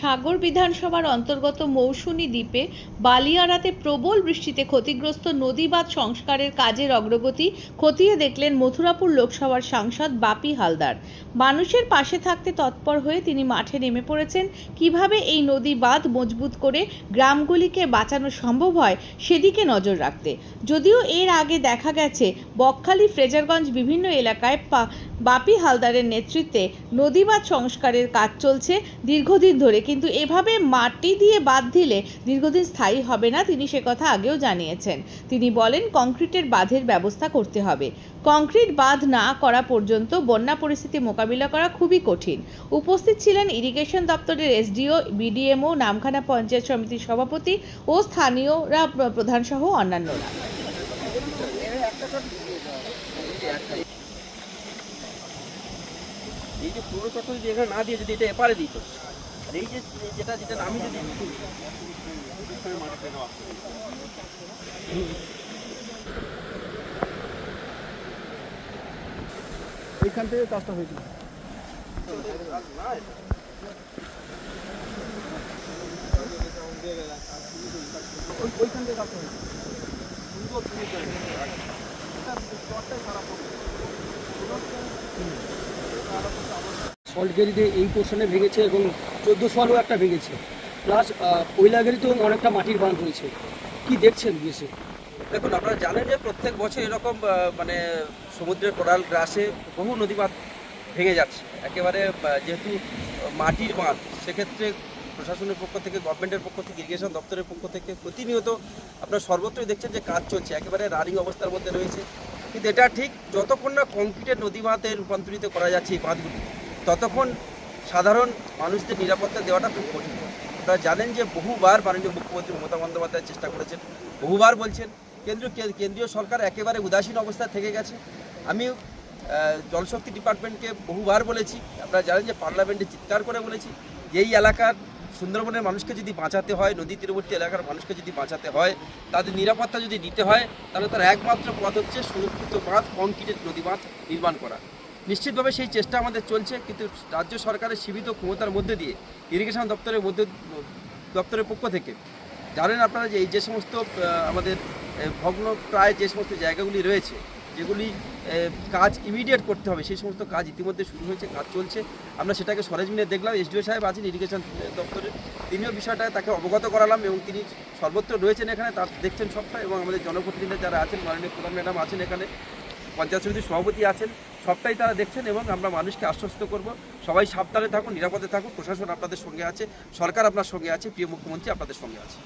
সাগর বিধানসভার অন্তর্গত মৌসুনী দ্বীপে বালিয়ারাতে প্রবল বৃষ্টিতে ক্ষতিগ্রস্ত নদী বাঁধ সংস্কারের কাজের অগ্রগতি খতিয়ে দেখলেন মথুরাপুর লোকসভার সাংসদ বাপি হালদার। মানুষের পাশে থাকতে তৎপর হয়ে তিনি মাঠে নেমে পড়েছেন। কীভাবে এই নদী বাঁধ মজবুত করে গ্রামগুলিকে বাঁচানো সম্ভব হয় সেদিকে নজর রাখতে। যদিও এর আগে দেখা গেছে, বকখালি, ফ্রেজারগঞ্জ বিভিন্ন এলাকায় বাপি হালদারের নেতৃত্বে নদীবাঁধ সংস্কারের কাজ চলছে দীর্ঘদিন ধরে, কিন্তু এভাবে মাটি দিয়ে বাঁধ দিলে দীর্ঘদিন স্থায়ী হবে না তিনি সে কথা আগেও জানিয়েছেন। তিনি বলেন, কংক্রিটের বাঁধের ব্যবস্থা করতে হবে। কংক্রিট বাঁধ না করা পর্যন্ত বন্যা পরিস্থিতি মোকাবিলা করা খুবই কঠিন। উপস্থিত ছিলেন ইরিগেশন দপ্তরের এসডিও, বিডিএমও, নামখানা পঞ্চায়েত সমিতির সভাপতি ও স্থানীয়রা, প্রধানসহ অন্যান্যরা। এই যে পুরো চক্র যদি এখানে না দিয়ে যদি এটা এপারে দিত আর এই যে যেটা যেটা আমি যদি এইখান থেকে কাজটা হয়েছিল ওই- ওইখান থেকে কাজটা হয়েছিল সল্টগেরিতে এই পোর্শনে ভেঙেছে এবং চোদ্দ সালও একটা ভেঙেছে। প্লাস কৈলাগেরিতেও অনেকটা মাটির বাঁধ রয়েছে। কি দেখছেন দেশে দেখুন, আপনারা জানেন যে প্রত্যেক বছর এরকম মানে সমুদ্রের কোরাল গ্রাসে বহু নদী বাঁধ ভেঙে যাচ্ছে। একেবারে যেহেতু মাটির বাঁধ, সেক্ষেত্রে প্রশাসনের পক্ষ থেকে গভর্নমেন্টের পক্ষ থেকে ইরিগেশন দপ্তরের পক্ষ থেকে প্রতিনিয়ত আপনারা সর্বত্রই দেখছেন যে কাজ চলছে। একেবারে রানিং অবস্থার মধ্যে রয়েছে। কিন্তু এটা ঠিক যতক্ষণ না কংক্রিটের নদী বাঁধে রূপান্তরিত করা যাচ্ছে এই বাঁধগুলি, ততক্ষণ সাধারণ মানুষদের নিরাপত্তা দেওয়াটা খুব কঠিন। আপনারা জানেন যে বহুবার মাননীয় মুখ্যমন্ত্রী মমতা বন্দ্যোপাধ্যায় চেষ্টা করেছেন, বহুবার বলছেন, কেন্দ্রীয় কেন্দ্রীয় সরকার একেবারে উদাসীন অবস্থায় থেকে গেছে। আমি জলশক্তি ডিপার্টমেন্টকে বহুবার বলেছি, আপনারা জানেন যে পার্লামেন্টে চিৎকার করে বলেছি এই এলাকার সুন্দরবনের মানুষকে যদি বাঁচাতে হয়, নদী তীরবর্তী এলাকার মানুষকে যদি বাঁচাতে হয়, তাদের নিরাপত্তা যদি দিতে হয়, তাহলে তার একমাত্র পথ হচ্ছে সুরক্ষিত বাঁধ কংক্রিটের নদী বাঁধ নির্মাণ করা। নিশ্চিতভাবে সেই চেষ্টা আমাদের চলছে, কিন্তু রাজ্য সরকারের সীমিত ক্ষমতার মধ্যে দিয়ে, ইরিগেশন দপ্তরের মধ্যে, দপ্তরের পক্ষ থেকে। জানেন আপনারা যে এই যে সমস্ত আমাদের ভগ্ন প্রায় যে সমস্ত জায়গাগুলি রয়েছে যেগুলি কাজ ইমিডিয়েট করতে হবে, সেই সমস্ত কাজ ইতিমধ্যে শুরু হয়েছে, কাজ চলছে। আমরা সেটাকে সরেজমিনে দেখলাম, এসডিও সাহেব আছেন ইরিগেশন দপ্তরে তিনিও বিষয়টা তাকে অবগত করালাম এবং তিনি সর্বত্র রয়েছেন এখানে তার দেখছেন সবটা এবং আমাদের জনপ্রতিনিধি যারা আছেন, মাননীয় প্রধান ম্যাডাম আছেন এখানে, পঞ্চায়েত সমিতির সভাপতি আছেন, সবটাই তারা দেখছেন এবং আমরা মানুষকে আশ্বস্ত করব। সবাই সাবধানে থাকুন, নিরাপদে থাকুন, প্রশাসন আপনাদের সঙ্গে আছে, সরকার আপনার সঙ্গে আছে, প্রিয় মুখ্যমন্ত্রী আপনাদের সঙ্গে আছে।